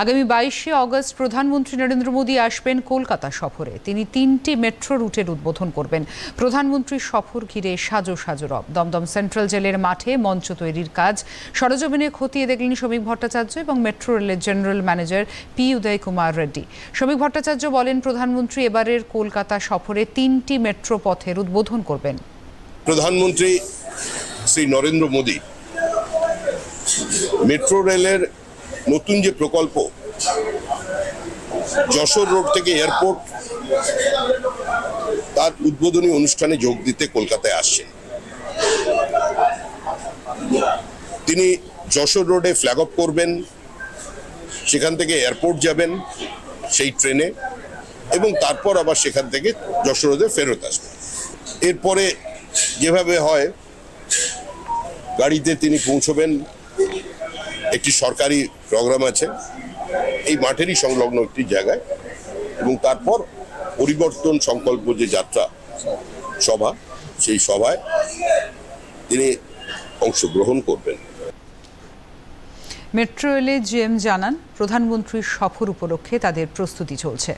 আগামী বাইশে অগস্ট প্রধানমন্ত্রী নরেন্দ্র মোদী আসবেন কলকাতা সফরে। তিনি তিনটি মেট্রো রুটের উদ্বোধন করবেন। প্রধানমন্ত্রীর সফর ঘিরে সাজো সাজো রব। দমদম সেন্ট্রাল জেলের মাঠে মঞ্চ তৈরির কাজ। সরজমিনে খতিয়ে দেখলেন শ্রমিক ভট্টাচার্য এবং মেট্রো রেলের general manager P Uday Kumar Reddy. শ্রমিক ভট্টাচার্য বলেন, প্রধানমন্ত্রী এবারের কলকাতা সফরে তিনটি মেট্রো পথের উদ্বোধন করবেন। প্রধানমন্ত্রী শ্রী নরেন্দ্র মোদী মেট্রো রেলের নতুন যে প্রকল্প, যশোর রোড থেকে এয়ারপোর্ট, তার উদ্বোধনী অনুষ্ঠানে যোগ দিতে কলকাতায় আসছেন। তিনি যশোর রোডে ফ্ল্যাগ অফ করবেন, সেখান থেকে এয়ারপোর্ট যাবেন, সেই ট্রেনে, এবং তারপর আবার সেখান থেকে যশোর রোডে ফেরত আসবেন। এরপরে যেভাবে হয়, গাড়িতে তিনি পৌঁছবেন একটি সরকারি প্রোগ্রাম আছে এই মাঠেরই সংলগ্ন একটি জায়গায় এবং তারপর পরিবর্তন সংকল্প যে যাত্রা সভা সেই সভায় তিনি অংশগ্রহণ করবেন মেট্রো রেলে জিএম জানান প্রধানমন্ত্রীর সফর উপলক্ষে তাদের প্রস্তুতি চলছে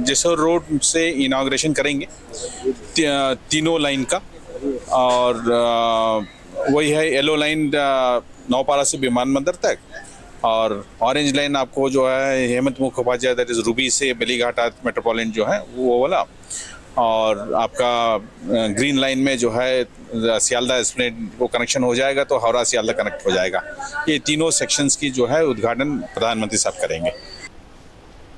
जसोर रोड से इनाग्रेशन करेंगे ती, अ, तीनों लाइन का और वही है येलो लाइन नौपारा से विमानबंदर तक। और ऑरेंज लाइन आपको जो है, हेमंत मुखोपाध्याय दैट इज़ रूबी से बेलीघाट मेट्रोपॉलिटन जो है, वो वाला। और आपका ग्रीन लाइन में जो है, सियालदा स्प्रेड को कनेक्शन हो जाएगा तो हावड़ा सियालदा कनेक्ट हो जाएगा। ये तीनों सेक्शंस की जो है, उद्घाटन प्रधानमंत्री साहब करेंगे।